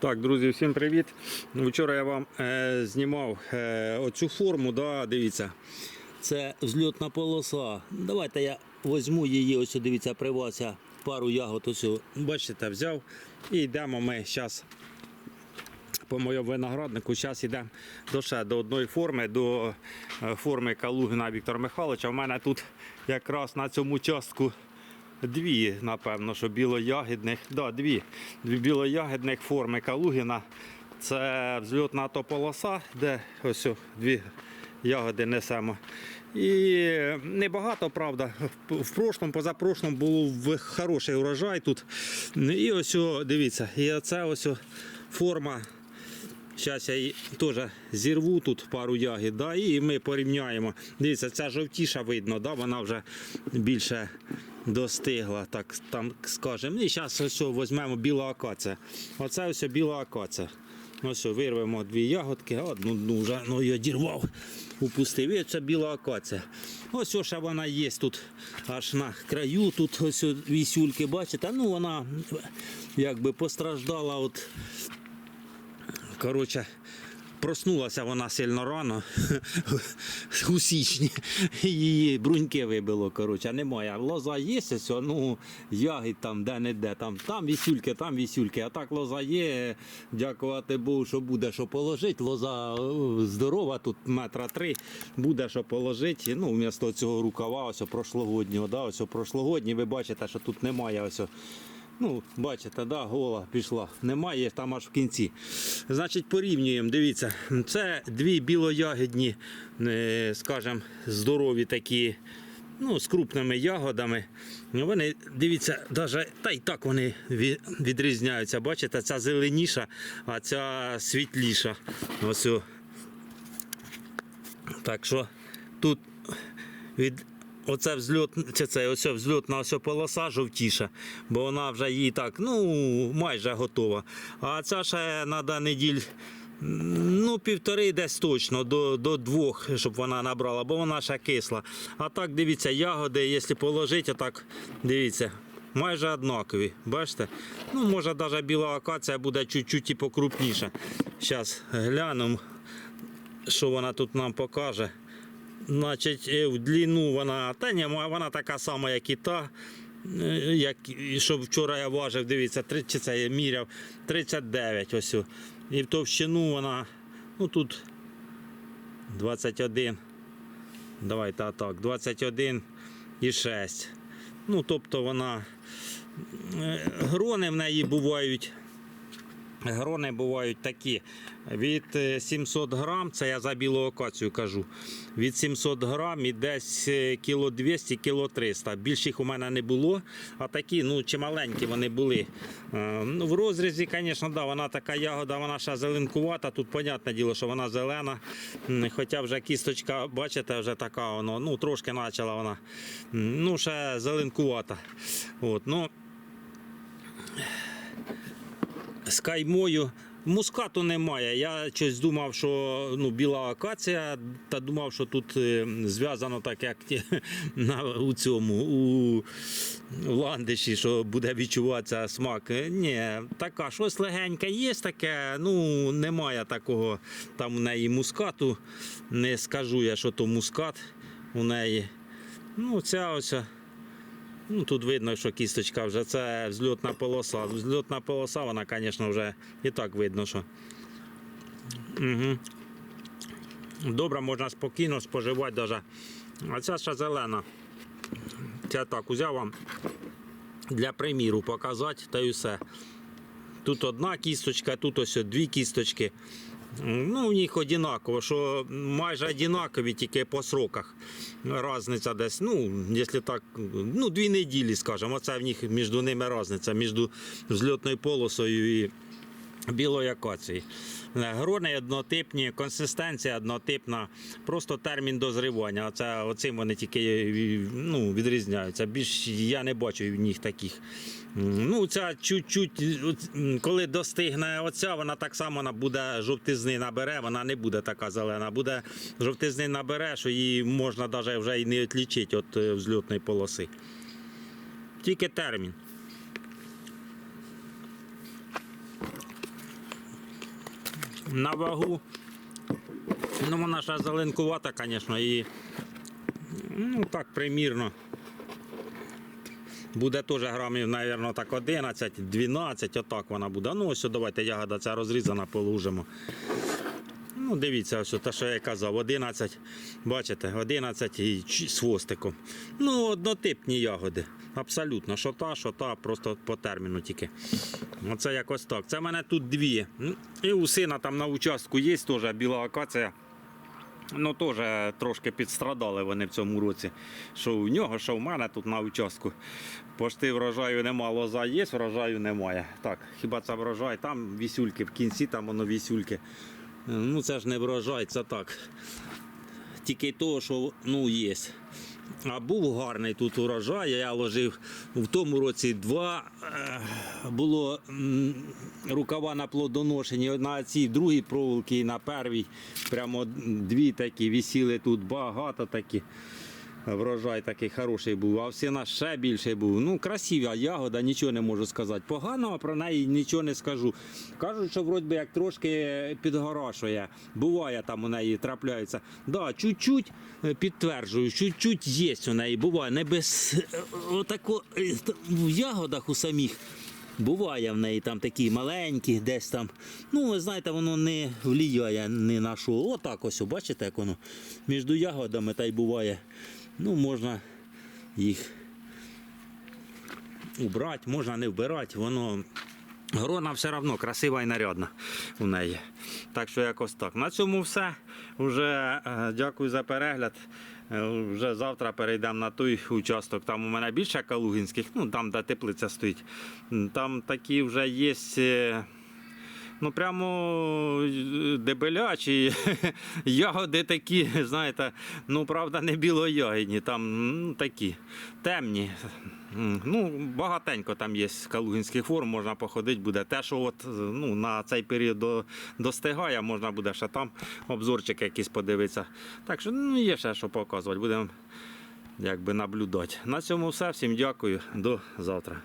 Так, друзі, всім привіт. Ну, Вчора я вам е, знімав е, оцю форму, да, дивіться. Це взльотна полоса. Давайте я візьму її, ось дивіться, при вас я пару ягод ось, бачите, взяв. І йдемо ми зараз по моєму винограднику. Зараз йдемо до ще до одної форми, до е, форми Калугіна Віктора Михайловича. У мене тут якраз на цьому частку дві, напевно, що білоягідних. Да, дві. Дві білоягідних форми Калугіна. Це взльотна тополоса, де ось дві ягоди несемо. І небагато, правда. В- прошлому, позапрошлому було в- хороший урожай тут. І ось, дивіться, і оце ось форма Зараз я її теж зірву тут пару ягід, да, і ми порівняємо. Дивіться, ця жовтіша видно, да, вона вже більше достигла, так там скажемо. І зараз ось візьмемо біла акація. Оце ось біла акація. Ось вирвемо дві ягодки, одну ну, вже ну, я дірвав, упустив. І це біла акація. Ось ось вона є тут аж на краю. Тут ось вісюльки, бачите, ну вона якби постраждала от Коротше, проснулася вона сильно рано у січні. Її бруньки вибило. Коротше, немає. Лоза є, ось, ну, ягід там де-не-де. Там, там вісюльки, там вісюльки. А так лоза є. Дякувати Богу, що буде що положити. Лоза е, здорова, тут метра три. Буде що положити. Ну, вмісто цього рукава, ось прошлогоднього. Да, ось прошлогодній, ви бачите, що тут немає ось. Ну, бачите, да, гола пішла. Немає там аж в кінці. Значить, порівнюємо. Дивіться, це дві білоягідні, е, скажімо, здорові такі. Ну, з крупними ягодами. Вони, дивіться, даже, та й так вони відрізняються. Бачите, ця зеленіша, а ця світліша. Ось. Так що тут від оце взльот, це, це ось взльотна ось полоса жовтіша, бо вона вже їй так, ну, майже готова. А ця ще треба неділь. Ну, півтори десь точно, до, до двох, щоб вона набрала, бо вона ще кисла. А так, дивіться, ягоди, якщо положити, отак, дивіться, майже однакові. Бачите? Ну, може, навіть біла акація буде чуть-чуть і покрупніша. Зараз глянемо, що вона тут нам покаже. Значить, е, в длину вона, та ні, вона така сама, як і та. е, Як, що вчора я важив, дивіться, чи це я міряв 39 ось. І в товщину вона, ну тут 21. Давайте так, 21 і 6. Ну, тобто вона е, грони в неї бувають. Грони бувають такі. Від е, 700 грам, це я за білу акацію кажу. Від 700 грам і десь е, кіло 200, кіло 300. Більш їх у мене не було, а такі, ну, чималенькі вони були. Е, Ну, в розрізі, звісно, да, вона така ягода, вона ще зеленкувата. Тут, понятне діло, що вона зелена. Хоча вже кісточка, бачите, вже така воно, ну, трошки почала вона. Ну, ще зеленкувата. От, ну, з каймою. Мускату немає. Я щось думав, що ну, біла акація, та думав, що тут е, зв'язано так, як на, у цьому, у ландиші, що буде відчуватися смак. Е, Ні, така щось легеньке є таке, ну немає такого там у неї мускату. Не скажу я, що то мускат у неї. Ну, ця ось. Ну, тут видно, що кісточка вже це взльотна полоса. Взльотна полоса, вона, звісно, вже і так видно, що. Угу. Добре, можна спокійно споживати навіть. А ця ще зелена. Це так узяв вам для приміру показати та й все. Тут одна кісточка, тут ось дві кісточки. Ну, у них однаково, що майже однакові, тільки по сроках. Разниця десь, ну, якщо так, ну, дві неділі, скажімо, оце в них між ними різниця, між взльотною полосою і білою акацією. Е, Грони однотипні, консистенція однотипна, просто термін дозрівання. Оце, оцим вони тільки е, ну, відрізняються. Більш я не бачу в них таких. Ну, ця чуть-чуть, коли достигне оця, вона так само буде жовтизни набере, вона не буде така зелена. Буде жовтизни набере, що її можна навіть вже і не відлічити від е, взльотної полоси. Тільки термін. На вагу. Ну, вона ще зеленкувата, звісно, і ну, так примірно. Буде теж грамів, мабуть, так 11, 12, отак вона буде. Ну, ось давайте ягода ця розрізана, положимо. Ну, дивіться, ось те, що я казав, 11, бачите, 11 і з хвостиком. Ну, однотипні ягоди. Абсолютно. Що та, що та, просто по терміну тільки. Оце якось так. Це в мене тут дві. Ну, І у сина там на участку є теж біла акація. Ну, теж трошки підстрадали вони в цьому році. Що у нього, що в мене тут на участку. Пошти врожаю нема, лоза є, врожаю немає. Так, хіба це врожай? Там вісюльки, в кінці там воно вісюльки. Ну, це ж не врожай, це так. Тільки того, що ну, є. А був гарний тут урожай, я ложив в тому році два. е, Було рукава на плодоношенні на цій другій проволоки і на першій. Прямо дві такі висіли тут багато такі. Врожай такий хороший був, а всі нас ще більший був. Ну, красива ягода, нічого не можу сказати. Поганого про неї нічого не скажу. Кажуть, що вроді як трошки підгорашує. Буває там у неї трапляється. Да, чуть-чуть е, підтверджую, чуть-чуть є у неї. Буває. Не без е, отако е, в ягодах у самих. Буває в неї там такі маленькі, десь там. Ну, ви знаєте, воно не вліяє не на що. Отак ось, бачите, як воно між ягодами та й буває. Ну, можна їх убрати, можна не вбирати, воно. Грона все одно красива і нарядна у неї. Так що якось так. На цьому все. Уже е, дякую за перегляд. Е, Вже завтра перейдемо на той участок. Там у мене більше калугінських, ну там, де теплиця стоїть. Там такі вже є. Ну, прямо е, дебелячі ягоди такі, знаєте, ну правда, не білоягідні, там ну, такі темні. Ну, багатенько там є калугінських форм, можна походити буде. Те, що от, е, ну, на цей період до, достигає, можна буде ще там обзорчик якийсь подивитися. Так що ну, є ще що показувати, будемо наблюдати. На цьому все. Всім дякую. До завтра.